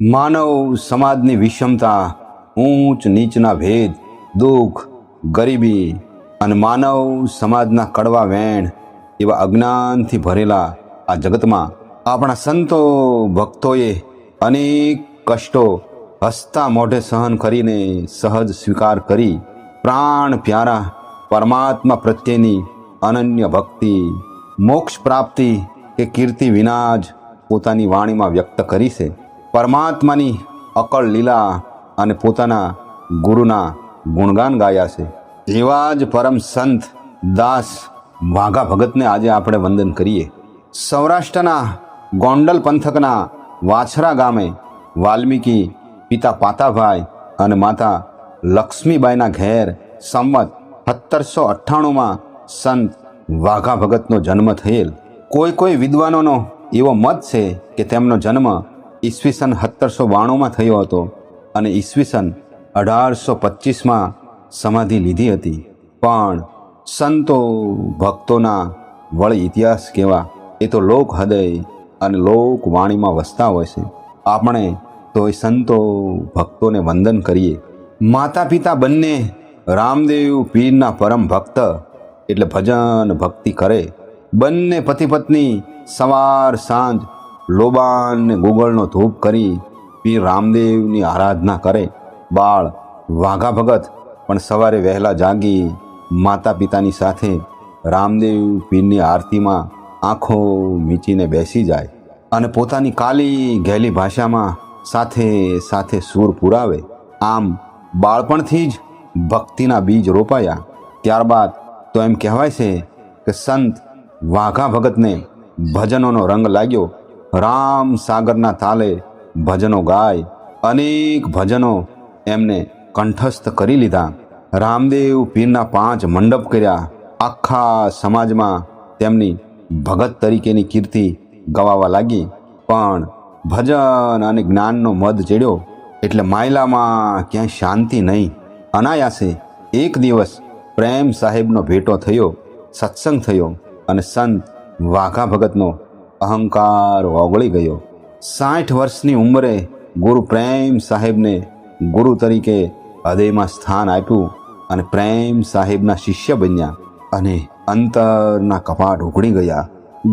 માનવ સમાજની વિષમતા, ઊંચ નીચના ભેદ, દુઃખ, ગરીબી અને માનવ સમાજના કડવા વેણ એવા અજ્ઞાનથી ભરેલા આ જગતમાં આપણા સંતો ભક્તોએ અનેક કષ્ટો હસતા મોઢે સહન કરીને સહજ સ્વીકાર કરી પ્રાણ પ્યારા, પરમાત્મા પ્રત્યેની અનન્ય ભક્તિ, મોક્ષ પ્રાપ્તિ કે કીર્તિ વિના જ પોતાની વાણીમાં વ્યક્ત કરી છે. પરમાત્માની અકળ લીલા અને પોતાના ગુરુના ગુણગાન ગાયા છે. એવા જ પરમ સંત દાસ વાઘા ભગતને આજે આપણે વંદન કરીએ. સૌરાષ્ટ્રના ગોંડલ પંથકના વાછરા ગામે વાલ્મીકી પિતા પાતાભાઈ અને માતા લક્ષ્મીબાઈના ઘેર સંમત સત્તરસો અઠ્ઠાણુંમાં સંત વાઘા ભગતનો જન્મ થયેલ. કોઈ કોઈ વિદ્વાનોનો એવો મત છે કે તેમનો જન્મ ઈસવીસન સત્તરસો બાણુંમાં થયો હતો અને ઈસવીસન અઢારસો પચીસમાં સમાધિ લીધી હતી. પણ સંતો ભક્તોના વળી ઇતિહાસ કેવા? એ તો લોક હૃદય અને લોક વાણીમાં વસતા હોય છે. આપણે તો એ સંતો ભક્તોને વંદન કરીએ. માતા પિતા બંને રામદેવ પીરના પરમ ભક્ત એટલે ભજન ભક્તિ કરે. બંને પતિ પત્ની સવાર સાંજ લોબાન ને ગુગળનો ધૂપ કરી પીર રામદેવની આરાધના કરે. બાળ વાઘા ભગત પણ સવારે વહેલા જાગી માતા પિતાની સાથે રામદેવ પીરની આરતીમાં આંખો મીચીને બેસી જાય અને પોતાની કાલી ઘેલી ભાષામાં સાથે સાથે સૂર પુરાવે. આમ બાળપણથી જ ભક્તિના બીજ રોપાયા. ત્યારબાદ તો એમ કહેવાય છે કે સંત વાઘા ભગતને ભજનોનો રંગ લાગ્યો. રામ સાગરના તાલે ભજનો ગાય. અનેક ભજનો એમને કંઠસ્થ કરી લીધા. રામદેવ પીરના પાંચ મંડપ કર્યા. આખા સમાજમાં તેમની ભગત તરીકેની કીર્તિ ગવાવા લાગી. પણ ભજન અને જ્ઞાનનો મદ ચડ્યો એટલે માયલામાં ક્યાંય શાંતિ નહીં. અનાયાસે એક દિવસ પ્રેમ સાહેબનો ભેટો થયો, સત્સંગ થયો અને સંત વાઘા ભગતનો અહંકાર ઓગળી ગયો. સાઠ વર્ષની ઉંમરે ગુરુ પ્રેમ સાહેબને ગુરુ તરીકે હૃદયમાં સ્થાન આપ્યું અને પ્રેમ સાહેબના શિષ્ય બન્યા અને અંતરના કપાટ ઉઘડી ગયા.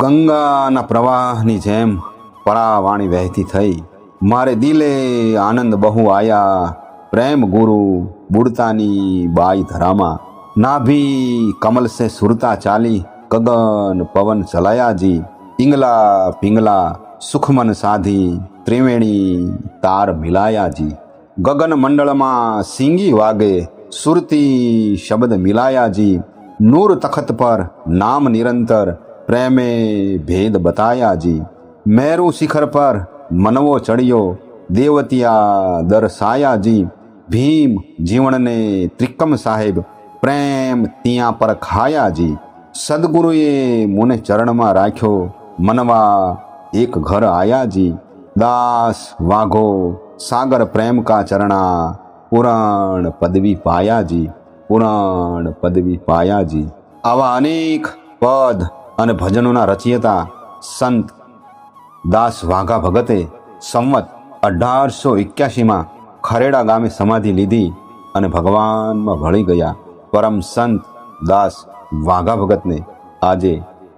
ગંગાના પ્રવાહની જેમ પરાવાણી વહેતી થઈ. મારે દિલે આનંદ બહુ આયા, પ્રેમ ગુરુ બુડતાની બાઈ ધરામાં. નાભી કમલ સે સુરતા ચાલી, ગગન પવન ચલાયાજી. પિંગલા પિંગલા સુખમન સાધી ત્રિવેણી તાર મિલાયાજી, ગગન મંડળમાં સિંગી વાગે સુરતી શબ્દ મિલાયાજી, નૂર તખત પર નામ નિરંતર પ્રેમે ભેદ બતાયાજી, મેરુ શિખર પર મનવો ચડ્યો દેવતિયા દર્શાયાજી ભીમ જીવણને ત્રિકમ સાહેબ પ્રેમ ત્યાં પર ખાયાજી, સદગુરુએ મુને ચરણમાં રાખ્યો મનવા એક ઘર આયાજી દાસ, વાઘો, સાગર પ્રેમ કા ચરણા, પુરાણ પદવી પાયાજી પુરાણ પદવી પાયાજી આવા અનેક પદ અને ભજનોના રચયતા સંત દાસ વાઘા ભગતે સંવત અઢારસો એક્યાસીમાં ખરેડા ગામે સમાધિ લીધી અને ભગવાનમાં ભળી ગયા. પરમ સંત દાસ વાઘા ભગતને આજે